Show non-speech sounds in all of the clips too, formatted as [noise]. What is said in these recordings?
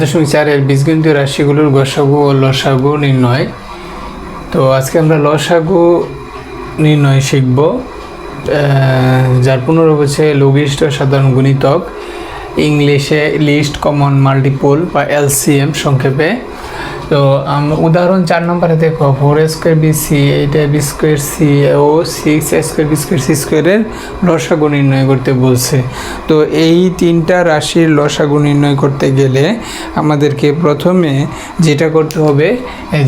দশমিক চারের বীজগণিতীয় রাশিগুলোর গসাগু ও লসাগু নির্ণয়। তো আজকে আমরা লসাগু নির্ণয় শিখব যার পুনর হচ্ছে লঘিষ্ঠ সাধারণ গুণিতক, ইংলিশে লিস্ট কমন মাল্টিপল বা এলসিএম সংক্ষেপে। তো উদাহরণ চার নম্বরে দেখো ফোর স্কোয়ার বি সি এইটা বি স্কোয়ার সি ও six square B square C স্কোয়ারের লসাগু নির্ণয় করতে বলছে। তো, এই তিনটা রাশির লসাগু নির্ণয় করতে গেলে আমাদেরকে প্রথমে যেটা করতে হবে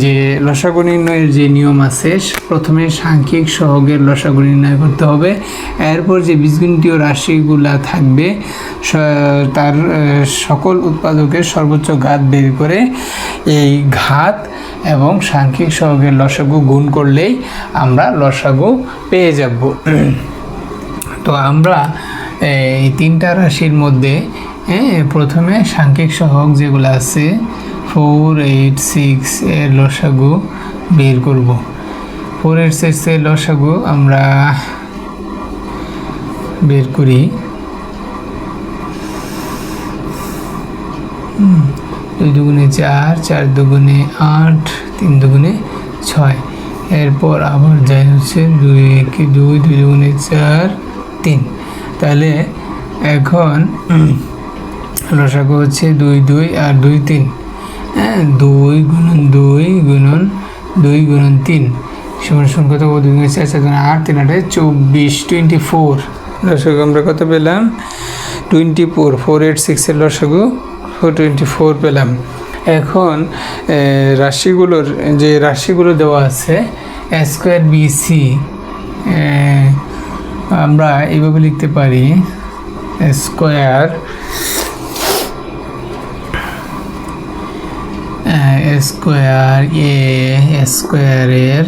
যে লসাগু নির্ণয়ের যে নিয়ম আছে, প্রথমে সাংখ্যিক সহগের লসাগু নির্ণয় করতে হবে। এরপর যে বীজগণিতীয় রাশিগুলা থাকবে তার সকল উৎপাদকের সর্বোচ্চ গাত বের করে এই ঘাত এবং সাংখ্যিক সহগের লসাগু গুণ করলেই আমরা লসাগু পেয়ে যাব। তো আমরা এই তিনটা রাশির মধ্যে প্রথমে সাংখ্যিক সহগ যেগুলো আছে ফোর এইট সিক্স এর লসাগু বের করব। ফোর এইট সিক্স এর লসাগু আমরা বের করি। হুম, দুই দুগুণে চার চার দুগুণে আট, তিন দুগুণে ছয়। এরপর আবার যাই হচ্ছে দুই একে দুই দুই দুগুণে চার, তিন। তাহলে এখন লসাগু হচ্ছে দুই দুই আর দুই, তিন। হ্যাঁ দুই গুণন দুই গুণন দুই গুণন তিন। সমান সমান কত দুই গুণে চার চার আট, তিন আটে চব্বিশ টোয়েন্টি ফোর লসাগু আমরা কত পেলাম? টোয়েন্টি ফোর ফোর এইট সিক্সের ফোর টোয়েন্টি ফোর পেলাম। এখন রাশিগুলোর, যে রাশিগুলো দেওয়া আছে স্কোয়ার বিসি আমরা এইভাবে লিখতে পারি স্কোয়ার স্কোয়ার এ স্কোয়ারের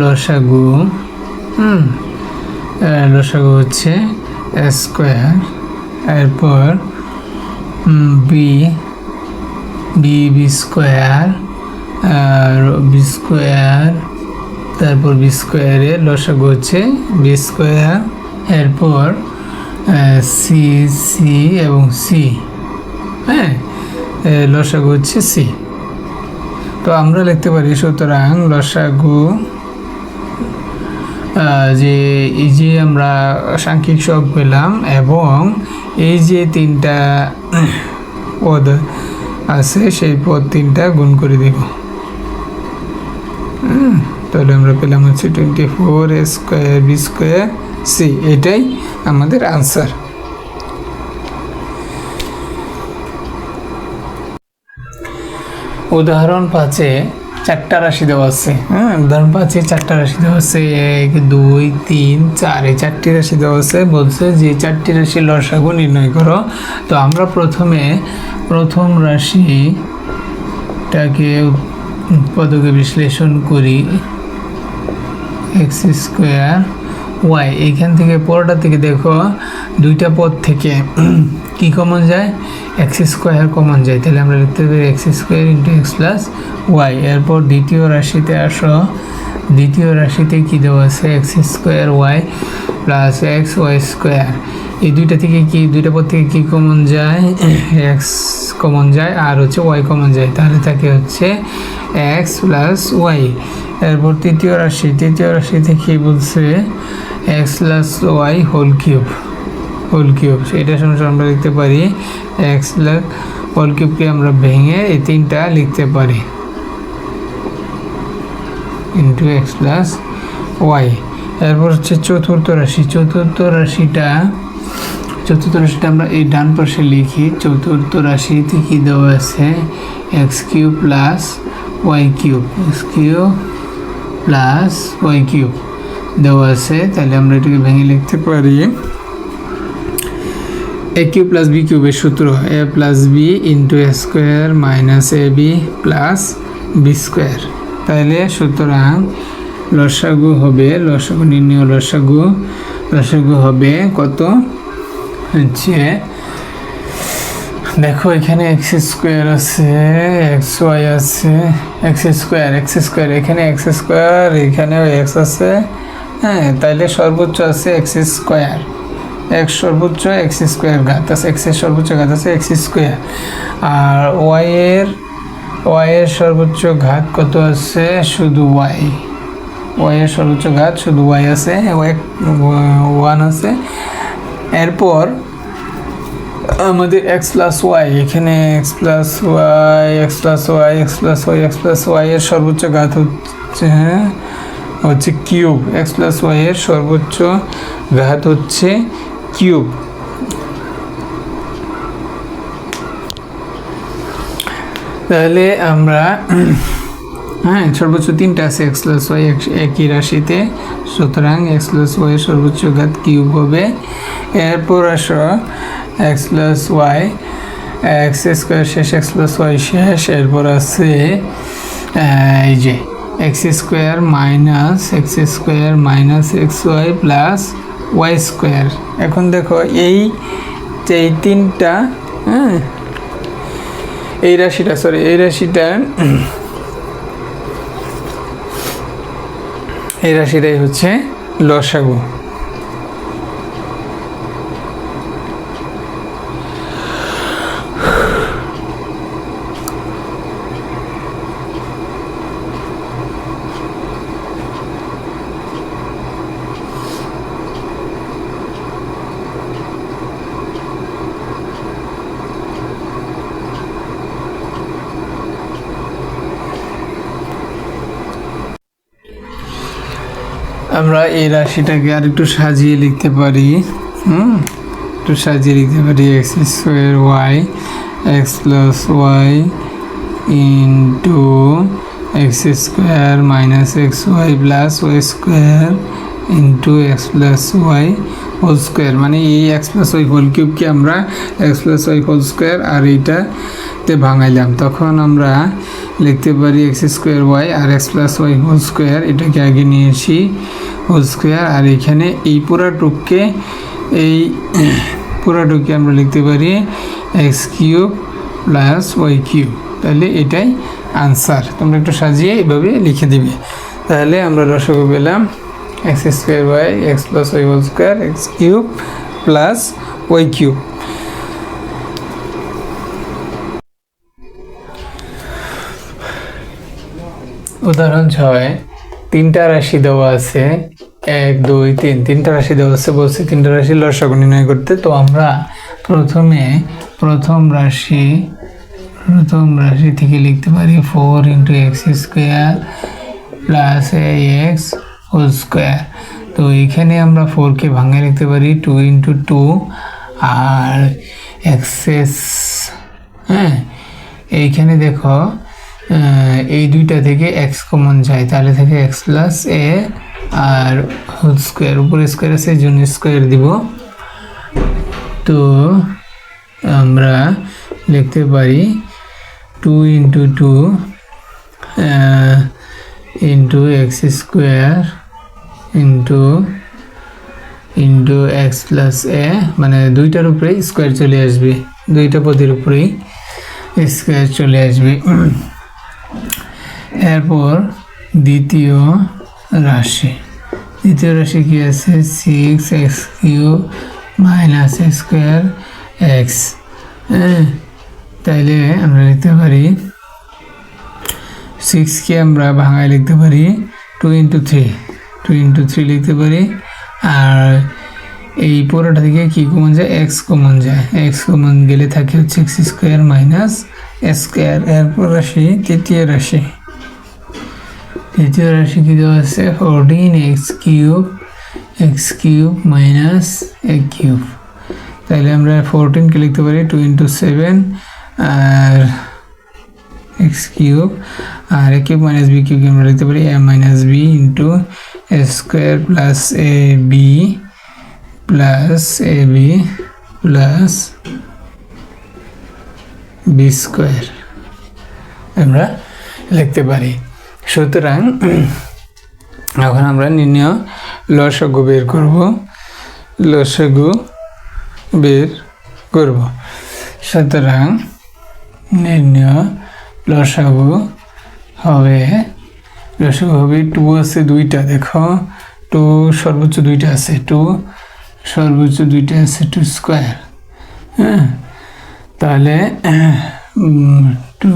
লসাগু, হুম লসাগু হচ্ছে স্কোয়ার এরপর B B B square B square তারপর বি স্কোয়ারের লসাগু হচ্ছে বি স্কোয়ার এরপর সি সি এবং সি হ্যাঁ? লসাগু হচ্ছে সি তো আমরা লিখতে পারি সুতরাং লসাগু আহ, যে এই যে আমরা সাংখ্যিক সব পেলাম এবং এই যে তিনটা পদ আছে, সেই পদ তিনটা গুণ করে দেব। তাহলে আমরা পেলাম হচ্ছে twenty four square B square C এটাই আমাদের আনসার উদাহরণ পাঁচে চারটা রাশি দেওয়া আছে হ্যাঁ? উদাহরণ পাঁচে চারটা রাশি দেওয়া আছে, এক, দুই, তিন, চার, এই চারটি রাশি দেওয়া আছে, বলছে যে চারটি রাশি লসাগু নির্ণয় করো। তো আমরা প্রথমে, প্রথম রাশিটাকে উৎপাদকে বিশ্লেষণ করি, এক্স স্কোয়ার ওয়াই, এইখান থেকে পরটা থেকে দেখো, দুইটা পদ থেকে কি কমন যায়? এক্স স্কোয়ার কমন যায়। তাহলে আমরা লিখতে পারি X square into X plus Y এরপর দ্বিতীয় রাশিতে আসো। দ্বিতীয় রাশিতে কী দেওয়া আছে? X square Y plus X Y square এই দুইটা থেকে কি, দুইটা পর থেকে কি কমন যায়? এক্স কমন যায় আর হচ্ছে ওয়াই কমন যায়। তাহলে থাকে হচ্ছে এক্স প্লাস ওয়াই এরপর তৃতীয় রাশি। তৃতীয় রাশি থেকে বলছে? X plus Y whole cube whole cube এটা সমস্যা আমরা লিখতে পারি এক্স প্লাস হোল কিউবকে আমরা ভেঙে এই তিনটা লিখতে পারি। ইন্টু এক্স প্লাস ওয়াই এরপর হচ্ছে চতুর্থ রাশি। চতুর্থ রাশিটা চতুর্থ রাশিটা আমরা এই ডান পাশে লিখি। চতুর্থ রাশিতে কি দেওয়া আছে? X cube plus Y cube X cube plus Y cube দেওয়া আছে। তাহলে আমরা এটাকে ভেঙে লিখতে পারি। এ কিউ প্লাস বি কিউবের সূত্র A plus B into A square minus A B plus B square তাহলে সুতরাং লসাগু হবে, লসাগু নির্ণয় লসাগু লসাগু হবে কত? হচ্ছে দেখো এখানে এক্স স্কোয়ার আছে এক্স ওয়াই আছে এক্স স্কোয়ার এক্স স্কোয়ার এখানে এক্স স্কোয়ার এখানেও এক্স আছে। হ্যাঁ তাইলে সর্বোচ্চ আছে এক্স স্কোয়ার এক্স সর্বোচ্চ এক্স স্কোয়ার ঘাত আছে এক্সের সর্বোচ্চ ঘাত আছে এক্স স্কোয়ার। আর ওয়াই এর ওয়াই এর সর্বোচ্চ ঘাত কত আছে? শুধু ওয়াই। ওয়াই এর সর্বোচ্চ ঘাত, শুধু ওয়াই আছে ওয়ান আছে। এরপর আমাদের এক্স প্লাস ওয়াই, এখানে X plus Y, X plus Y, X plus Y, X plus Y এর সর্বোচ্চ ঘাত হচ্ছে হ্যাঁ হচ্ছে কিউব। এক্স প্লাস ওয়াই এর সর্বোচ্চ ঘাত হচ্ছে কিউব তাহলে আমরা হ্যাঁ সর্বোচ্চ তিনটা আছে এক্স প্লাস ওয়াই একই রাশিতে। সুতরাং এক্স প্লাস ওয়াই সর্বোচ্চ ঘাত কিউব হবে। এরপর আসো X plus Y X square শেষ এক্স প্লাস ওয়াই শেষ। এরপর আছে এই যে X square minus X square minus X Y plus Y square এখন দেখো এই যে এই তিনটা হ্যাঁ এই রাশিটা সরি এই রাশিটা, এই রাশিটাই হচ্ছে লসাগু। আমরা এই রাশিটাকে আর একটু সাজিয়ে লিখতে পারি, হুম? একটু সাজিয়ে লিখতে পারি X square Y X plus Y into X square minus X Y plus Y square into X plus Y whole square মানে এই এক্স প্লাস ওয়াই হোল কিউবকে আমরা X plus Y whole square আর এইটাতে ভাঙাইলাম। তখন আমরা লিখতে পারি এক্স স্কোয়ার ওয়াই আর X plus Y whole square এটাকে আগে নিয়েছি হোল স্কোয়ার আর এখানে এই পুরাটুককে এই পুরাটুককে আমরা লিখতে পারি X cube plus Y cube তাহলে এটাই আনসার তোমরা একটু সাজিয়ে এইভাবে লিখে দিবে। তাহলে আমরা রসগো পেলাম। X square Y X plus Y whole square X cube plus Y cube উদাহরণ ছয়, তিনটা রাশি দেওয়া আছে, এক, দুই, তিন। তিনটা রাশি দেওয়া আছে বলছে, তিনটা রাশি লসাগু নির্ণয় করতে। তো আমরা প্রথমে প্রথম রাশি প্রথম রাশি থেকে লিখতে পারি four into X square plus X whole square তো এখানে আমরা ফোরকে ভাঙে লিখতে পারি টু ইন্টু টু আর এক্সেস হ্যাঁ? এইখানে দেখো এই দুইটা থেকে এক্স কমন যায়, তাহলে থেকে এক্স প্লাস এ আর হোল স্কোয়ার উপরে স্কোয়ার আছে জন্য স্কোয়ার দিব। তো আমরা লিখতে পারি two into two into X square into into X plus A মানে দুইটার উপরেই স্কোয়ার চলে আসবে। দুইটা পদের উপরেই স্কোয়ার চলে আসবে। এরপর দ্বিতীয় রাশি। দ্বিতীয় রাশি কি আছে? Six X cube minus square X হ্যাঁ তাইলে আমরা লিখতে পারি সিক্সকে আমরা ভাঙায় লিখতে পারি two into three two into three লিখতে পারি। আর এই পুরোটা থেকে কি কমন যায়? এক্স কমন যায়। এক্স কমন গেলে থাকে হচ্ছে এক্স স্কোয়ার মাইনাস স্কোয়ার এরপর রাশি তৃতীয় রাশি। তৃতীয় রাশি কি দেওয়া আছে? Fourteen X cube X cube minus A cube তাহলে আমরা ফোরটিনকে লিখতে পারি টু ইন্টু সেভেন আর এক্স কিউব আর এ কিউব মাইনাস বি কিউবকে আমরা লিখতে পারি A minus B into square plus A B plus A B plus B square. আমরা লিখতে পারি। সুতরাং এখন আমরা নির্ণয় লসগু বের করব। লসগু বের করব। সুতরাং নির্ণয় লসাগু হবে লসাগু হবে টু আছে দুইটা, দেখো। টু, সর্বোচ্চ দুইটা আছে, টু। সর্বোচ্চ দুইটা আছে টু স্কোয়ার হ্যাঁ? তাহলে টু,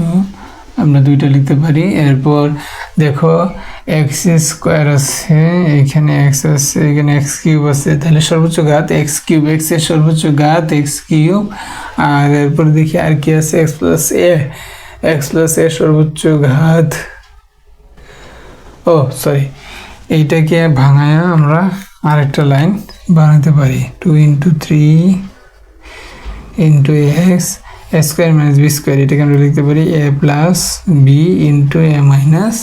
আমরা দুইটা লিখতে পারি। এরপর দেখো, এক্স স্কোয়ার আছে, এখানে এক্স আছে, এখানে এক্স কিউব আছে। তাহলে সর্বোচ্চ ঘাত এক্স কিউব, এক্সের সর্বোচ্চ ঘাত এক্স কিউব। আর এরপর দেখি আর কি আছে, X plus A, X plus A সর্বোচ্চ ঘাত ও সরি এইটাকে ভাঙায়া আমরা আরেকটা লাইন বানাতে পারি। Two into three into X A square minus B square এটাকে আমরা লিখতে পারি A plus B into A minus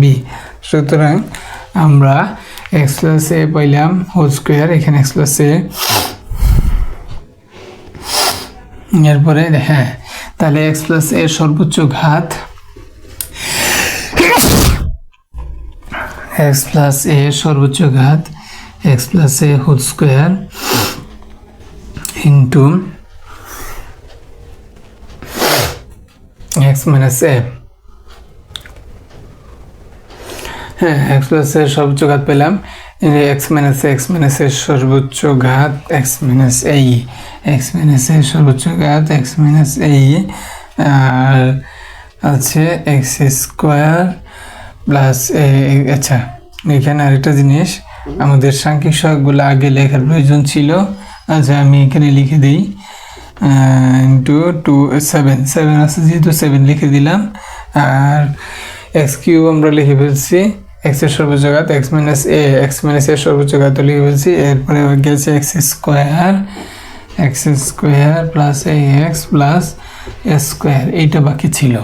B সুতরাং আমরা এক্স প্লাস এ পাইলাম হোল স্কোয়ার এখানে এক্স প্লাস এ এরপরে হ্যাঁ তাহলে এক্স প্লাস এর সর্বোচ্চ ঘাত এক্স প্লাস এ সর্বোচ্চ ঘাত, X plus A whole square into X minus A. হ্যাঁ এক্স প্লাস এর সর্বোচ্চ ঘাত পেলাম। এক্স মাইনাস এক্স মাইনাস এর সর্বোচ্চ ঘাত, এক্স মাইনাস এই এক্স মাইনাস এর সর্বোচ্চ ঘাত, এক্স মাইনাস এই আর আছে এক্স স্কোয়ার প্লাস আচ্ছা এখানে আরেকটা জিনিস, আমাদের সাংখ্যিক সহগগুলো আগে লেখার প্রয়োজন ছিল আচ্ছা আমি এখানে লিখে দিই ইন্টু টু সেভেন সেভেন আছে যেহেতু সেভেন লিখে দিলাম, আর এক্স কিউব আমরা লিখে ফেলছি এক্সের সর্বোচ্চ ঘাত X minus A X minus এর সর্বোচ্চ লিখে ফেলছি, এরপরে গেছে X square X square plus A X plus square এইটা বাকি ছিল।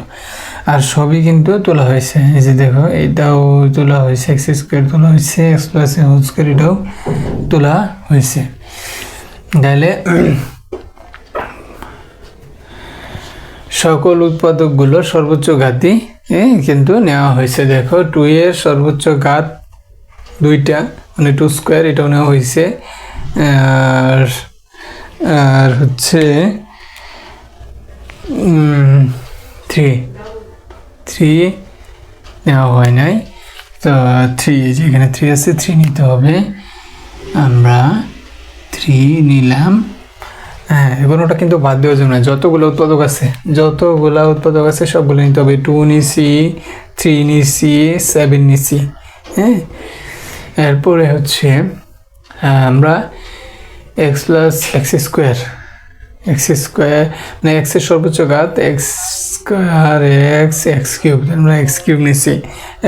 আর সবই কিন্তু তোলা হয়েছে। এই যে দেখো এইটাও তোলা হয়েছে এক্স স্কোয়ার তোলা হয়েছে এক্স প্লাস হোল স্কোয়ার এটাও তোলা হয়েছে। তাহলে সকল উৎপাদকগুলো সর্বোচ্চ ঘাতই কিন্তু নেওয়া হয়েছে। দেখো টু এর সর্বোচ্চ ঘাত দুইটা মানে টু স্কোয়ার এটাও নেওয়া হয়েছে। আর আর হচ্ছে থ্রি থ্রি নেওয়া হয় নাই। তো থ্রি যেখানে থ্রি আছে থ্রি নিতে হবে। আমরা থ্রি নিলাম। হ্যাঁ এবার ওটা কিন্তু বাদ দেওয়ার জন্য নয়। যতগুলো উৎপাদক আছে, যতগুলো উৎপাদক আছে, সবগুলো নিতে হবে। টু নিছি থ্রি নিছি সেভেন নিছি। হ্যাঁ এরপরে হচ্ছে আমরা X plus X square X square মানে এক্সের সর্বোচ্চ ঘাত X square X X cube আমরা এক্স কিউব নিছি।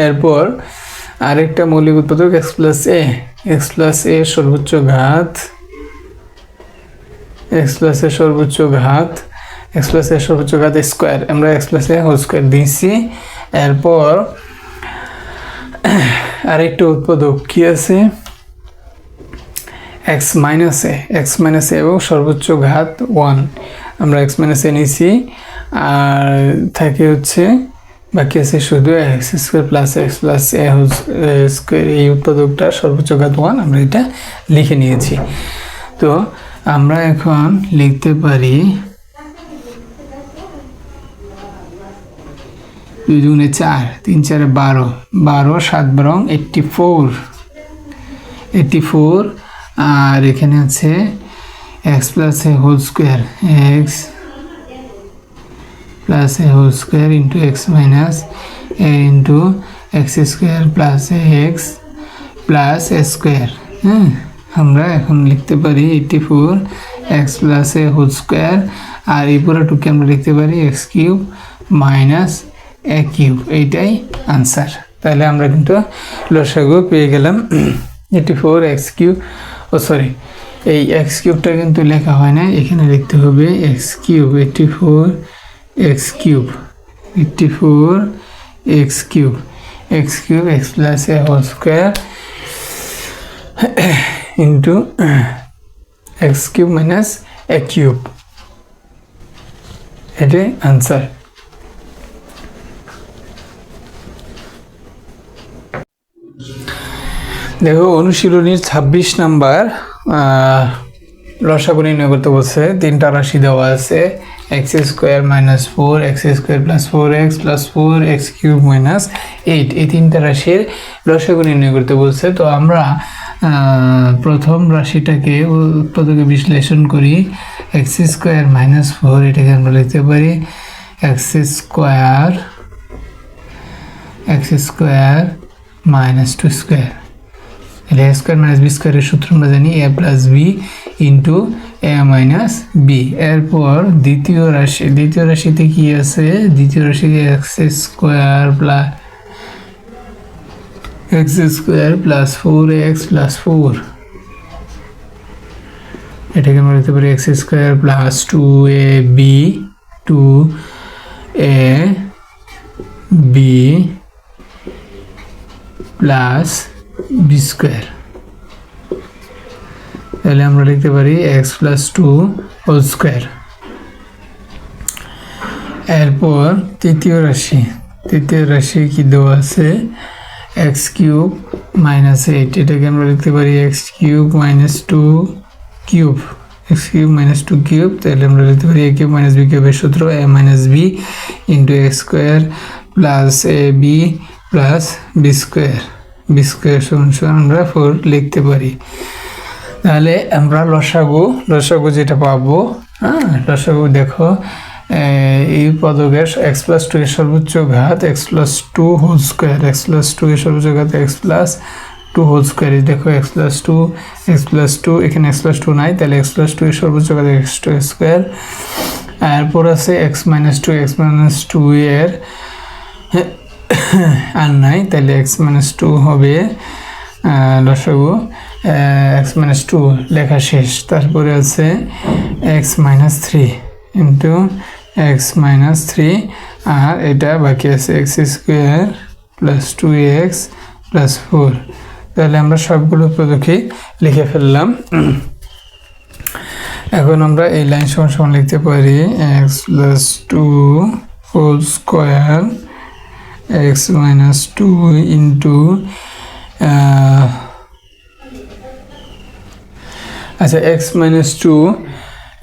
এরপর আরেকটা মৌলিক উৎপাদক, X plus A. X plus A সর্বোচ্চ ঘাত। এক্স প্লাসের সর্বোচ্চ ঘাত। এক্স প্লাসের সর্বোচ্চ ঘাত স্কোয়ার। আমরা এক্স প্লাসে হোল স্কোয়ার দিয়েছি। এরপর আরেকটা উৎপাদক কি আছে? X minus A. X minus A এবং সর্বোচ্চ ঘাত ওয়ান। আমরা এক্স মাইনাস এ নিয়েছি আর থাকে হচ্ছে, বাকি আছে শুধু X square plus X plus A square এই উৎপাদকটা সর্বোচ্চ ঘাত ওয়ান আমরা এটা লিখে নিয়েছি। তো আমরা এখন লিখতে পারি দুই দুগুণে চার, তিন চারে বারো। বারো, সাত বারং এইট্টি ফোর এইট্টি ফোর আর এখানে আছে X plus A whole square X plus A whole square into X minus A into X square plus A X plus A square হ্যাঁ আমরা এখন লিখতে পারি eighty four X plus A whole square আর এই পুরোটুকু আমরা লিখতে পারি X cube minus A cube এইটাই আনসার তাহলে আমরা কিন্তু লসাগু পেয়ে গেলাম এইটি ফোর এক্স কিউব ও সরি এই এক্স কিউবটা কিন্তু লেখা হয় না এখানে লিখতে হবে x cube eighty four x cube eighty four x cube x cube x plus a whole square into [clears throat] x cube minus a cube. এটাই আনসার দেখো, অনুশীলনীর ছাব্বিশ নাম্বার লসাগু নির্ণয় করতে বলছে, তিনটা রাশি দেওয়া আছে। X square minus four x square plus four x plus four x cube minus eight এই তিনটা রাশির লসাগু নির্ণয় করতে বলছে। তো আমরা প্রথম রাশিটাকে উৎপাদকে বিশ্লেষণ করি। এক্স স্কোয়ার মাইনাস ফোর এটাকে আমরা লিখতে পারি। X square x square minus two square তাহলে স্কোয়ার মাইনাস বি স্কোয়ারের সূত্র আমরা জানি। A plus b into a minus b এরপর দ্বিতীয় রাশি দ্বিতীয় রাশিতে কি আছে? দ্বিতীয় রাশিতে x square plus x square plus four x plus four এটাকে আমরা লিখতে পারি x square plus two a b two a b plus b square তাহলে আমরা লিখতে পারি x plus two whole square এরপর তৃতীয় রাশি। তৃতীয় রাশি কি দেওয়া আছে? এক্স কিউব মাইনাস এইট এটাকে আমরা লিখতে পারি x cube minus two cube x cube minus two cube তাহলে আমরা লিখতে পারি এ কিউব মাইনাস বি কিউবের সূত্র a minus b into x square plus a b plus b square b square সমান আমরা ফোর লিখতে পারি। তাহলে আমরা লসাগু লসাগু যেটা পাবো হ্যাঁ লসাগু দেখো এই পদকের এক্স প্লাস টু এর সর্বোচ্চ ঘাত x plus two whole square x plus two এর সর্বোচ্চ ঘাত x plus two whole square দেখো x plus two x plus two এখানে এক্স প্লাস টু নাই, তাহলে এক্স প্লাস টু এর সর্বোচ্চ ঘাত এক্স টু স্কোয়ার এরপর আছে x minus two x minus two এর, আর নাই, তাহলে এক্স মাইনাস টু হবে লসাগু। এক্স মাইনাস টু লেখা শেষ। তারপরে আছে x minus three into x minus three আর এটা বাকি আছে x square plus two x plus four তাহলে আমরা সবগুলো পদকে লিখে ফেললাম। এখন আমরা এই লাইন সমান সমান লিখতে পারি x plus two whole square x minus two into আচ্ছা x minus two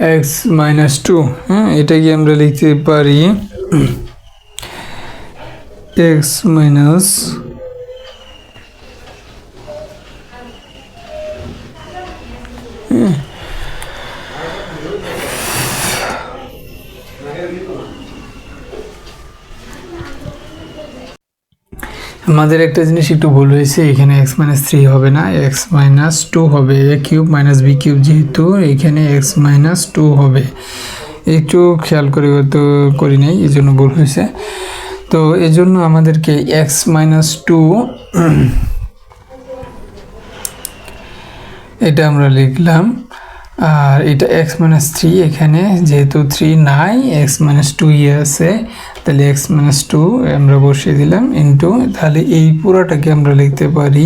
x minus two হ্যাঁ এটাকে আমরা লিখতে পারি এক্স মাইনাস আমাদের একটা জিনিস একটু ভুল হয়েছে, এখানে এক্স মাইনাস থ্রি হবে না এক্স মাইনাস টু হবে a cube minus b cube যেহেতু, এখানে এক্স মাইনাস টু হবে। একটু খেয়াল করে তো করি নাই এই জন্য ভুল হয়েছে। তো এই জন্য আমাদেরকে এক্স মাইনাস টু এটা আমরা লিখলাম। আর এটা এক্স মাইনাস থ্রি এখানে, যেহেতু থ্রি নাই এক্স মাইনাস টু ইয়ে আছে। তাহলে এক্স মাইনাস টু আমরা বসিয়ে দিলাম ইন্টু তাহলে এই পুরোটাকে আমরা লিখতে পারি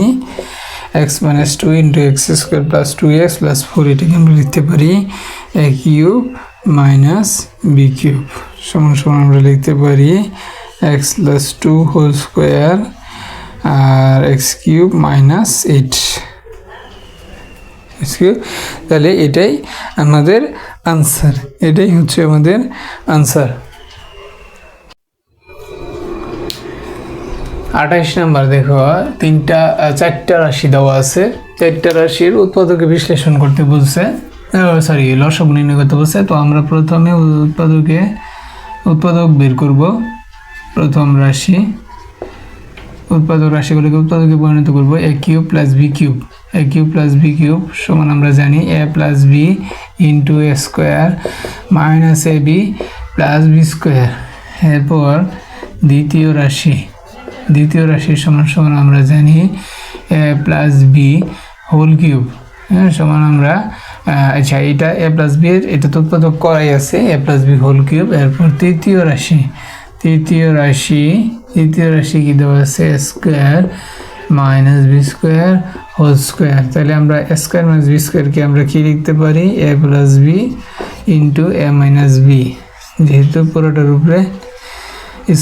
x minus two into x square plus two x plus four এটাকে আমরা লিখতে পারি a cube minus b cube সমান সমান আমরা লিখতে পারি x plus two whole square আর এক্স কিউব মাইনাস এইট তাহলে এটাই আমাদের আনসার এটাই হচ্ছে আমাদের আনসার আঠাইশ নাম্বার দেখো, তিনটা চারটা রাশি দেওয়া আছে। চারটা রাশির উৎপাদকে বিশ্লেষণ করতে বলছে সরি লসক নির্ণয় করতে বলছে। তো আমরা প্রথমে উৎপাদকে, উৎপাদক বের করব। প্রথম রাশি, উৎপাদক রাশিগুলিকে উৎপাদকে পরিণত করব a cube plus b cube a cube plus b cube সমান আমরা জানি a plus b into a square minus a b plus b square এরপর দ্বিতীয় রাশি। দ্বিতীয় রাশির সমান সমান আমরা জানি, a plus b whole cube হ্যাঁ সমান আমরা আচ্ছা এটা এ প্লাস বি এটা তো উৎপাদক করাই আছে a plus b whole cube এরপর তৃতীয় রাশি তৃতীয় রাশি তৃতীয় রাশি কি দেওয়া আছে? Square minus b square whole square তাহলে আমরা স্কোয়ার মাইনাস বি স্কোয়ারকে আমরা কি লিখতে পারি? A plus b into a minus b যেহেতু পুরোটার উপরে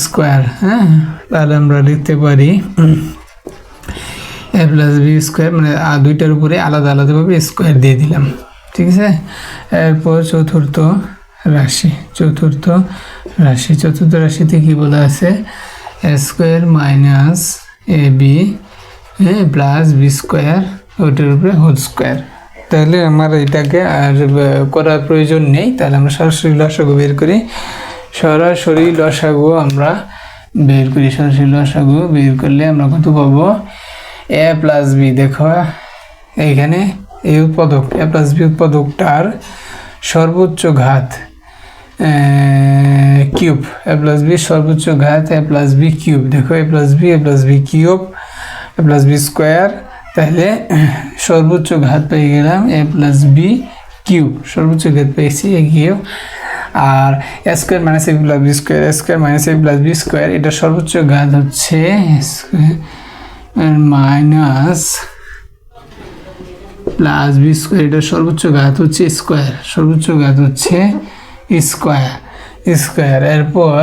স্কোয়ার হ্যাঁ? তাহলে আমরা লিখতে পারি এ প্লাস বি স্কোয়ার মানে দুইটার উপরে আলাদা আলাদাভাবে স্কোয়ার দিয়ে দিলাম, ঠিক আছে? এরপর চতুর্থ রাশি চতুর্থ রাশি, চতুর্থ রাশিতে কি বলা আছে? স্কোয়ার মাইনাস এ বি হ্যাঁ প্লাস বি স্কোয়ার, ওইটার উপরে হোল স্কোয়ার। তাহলে আমার এটাকে আর করার প্রয়োজন নেই, তাহলে আমরা সরাসরি লসাগু বের করি। সরাসরি লসাগু আমরা বের করি, সরাসরি লসাগু বের করলে আমরা কত পাবো? এ প্লাস বি দেখো। এইখানে এই উৎপাদক এ প্লাস বি উৎপাদকটার সর্বোচ্চ ঘাত কিউব। এ প্লাস বি সর্বোচ্চ ঘাত এ প্লাস বি কিউব। দেখো a plus b a plus b cube a plus b square. তাহলে সর্বোচ্চ ঘাত পেয়ে গেলাম এ প্লাস বি কিউব। সর্বোচ্চ ঘাত পেয়েছি a cube. R a square minus a plus b square square minus a plus b square এটা সর্বোচ্চ ঘাত হচ্ছে square minus plus b square এটা সর্বোচ্চ ঘাত হচ্ছে স্কোয়ার, সর্বোচ্চ ঘাত হচ্ছে স্কোয়ার স্কোয়ার। এরপর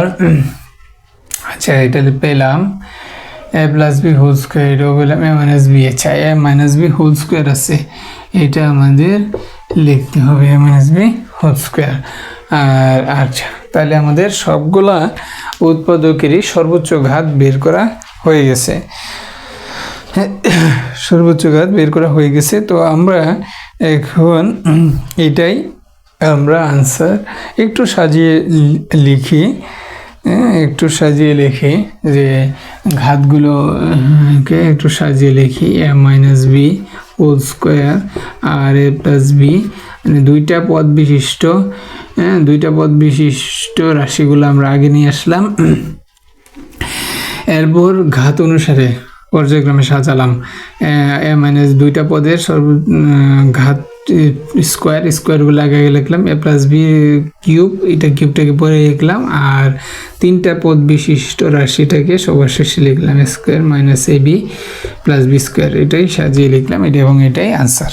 আচ্ছা এটা পেলাম a plus b whole square এটাও পেলাম এ মাইনাস বি আচ্ছা a minus b whole square আছে, এটা আমাদের লিখতে হবে a minus b whole square আর আচ্ছা তাহলে আমাদের সবগুলা উৎপাদকেরই সর্বোচ্চ ঘাত বের করা হয়ে গেছে। সর্বোচ্চ ঘাত বের করা হয়ে গেছে তো আমরা এখন এটাই আমরা আনসার একটু সাজিয়ে লিখি হ্যাঁ, একটু সাজিয়ে লিখি যে ঘাতগুলো আহ, কে একটু সাজিয়ে লিখি a minus b whole square R a plus b দুইটা পদ বিশিষ্ট হ্যাঁ দুইটা পদ বিশিষ্ট রাশিগুলো আমরা আগে নিয়ে আসলাম। এরপর ঘাত অনুসারে পর্যায়ক্রমে সাজালাম এ মাইনাস দুইটা পদের সর্ব ঘাত স্কোয়ার স্কোয়ারগুলো আগে আগে লিখলাম, এ প্লাস বি কিউব এটা কিউবটাকে পরে লিখলাম, আর তিনটা পদ বিশিষ্ট রাশিটাকে সবার শেষে লিখলাম square minus a b plus b square এটাই সাজিয়ে লিখলাম, এটা এবং এটাই আনসার